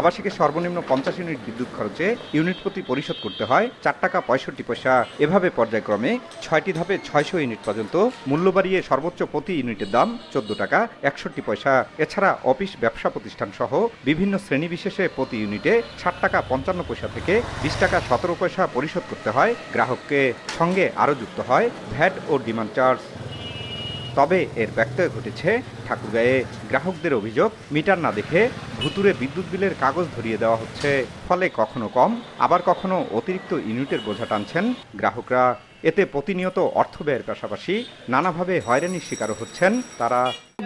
আবাসিকের সর্বনিম্ন পঞ্চাশ ইউনিট বিদ্যুৎ খরচে ইউনিট প্রতি পরিশোধ করতে হয় চার টাকা পঁয়ষট্টি পয়সা। এভাবে পর্যায়ক্রমে ছয়টি ধাপে ছয়শো ইউনিট পর্যন্ত মূল্য বাড়িয়ে সর্বোচ্চ প্রতি ইউনিটের দাম চোদ্দ টাকা একষট্টি পয়সা। এছাড়া অফিস, ব্যবসা প্রতিষ্ঠান সহ বিভিন্ন শ্রেণীবিশেষে প্রতি ইউনিটে ষাট টাকা পঞ্চান্ন পয়সা থেকে বিশ টাকা সতেরো পয়সা পরিশোধ করতে হয় গ্রাহককে। সঙ্গে আরও যুক্ত হয় ভ্যাট ও ডিমান্ড চার্জ। তবে এর ব্যত্যয় ঘটেছে ঠাকুরগাঁয়ে। গ্রাহকদের অভিযোগ মিটার না দেখে ভুতুরে বিদ্যুৎ বিলের কাগজ ধরিয়ে দেওয়া হচ্ছে। ফলে কখনো কম আবার কখনো অতিরিক্ত ইউনিটের বোঝা টানছেন গ্রাহকরা। এতে প্রতিনিয়ত অর্থ ব্যয়ের পাশাপাশি নানাভাবে হয়রানির শিকারও হচ্ছেন তারা।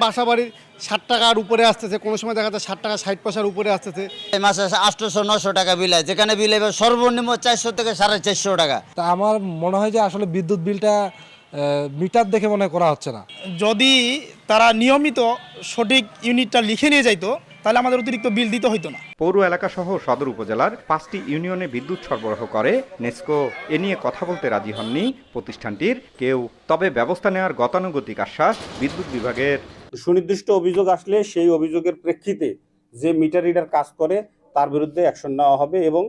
বাসা বাড়ির ষাট টাকার উপরে আসতেছে কোনো সময় দেখা যায় ষাট টাকা ষাট পয়সার উপরে আসতেছে। এই মাসে আটশোশো নশো টাকা বিল হয় যেখানে বিল সর্বনিম্ন চারশো থেকে সাড়ে চারশো টাকা। তা আমার মনে হয় যে আসলে বিদ্যুৎ বিলটা মিটার দেখে মনে করা হচ্ছে না। যদি তারা নিয়মিত সঠিক ইউনিটটা লিখে নিয়ে যাইতো তাহলে আমাদের অতিরিক্ত বিল দিতে হইতো না। পৌর এলাকা সহ সদর উপজেলার পাঁচটি ইউনিয়নে বিদ্যুৎ সরবরাহ করে নেস্কো এ নিয়ে কথা বলতে রাজি হননি প্রতিষ্ঠানটির কেউ। তবে ব্যবস্থা নেওয়ার গতানুগতিক আশ্বাস বিদ্যুৎ বিভাগের। সুনির্দিষ্ট অভিযোগ আসলে সেই অভিযোগের প্রেক্ষিতে যে মিটার রিডার কাজ করে তার বিরুদ্ধে অ্যাকশন নেওয়া হবে এবং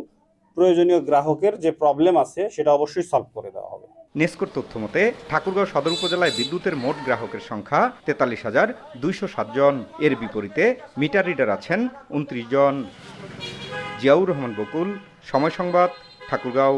প্রয়োজনীয় গ্রাহকের যে প্রবলেম আছে সেটা অবশ্যই সলভ করে দেওয়া হবে। নেস্কোর তথ্য মতে, ঠাকুরগাঁও সদর উপজেলায় বিদ্যুতের মোট গ্রাহকের সংখ্যা তেতাল্লিশ হাজার দুইশো জন। এর বিপরীতে মিটার রিডার আছেন উনত্রিশ জন। জিয়াউর রহমান বকুল, সময় সংবাদ, ঠাকুরগাঁও।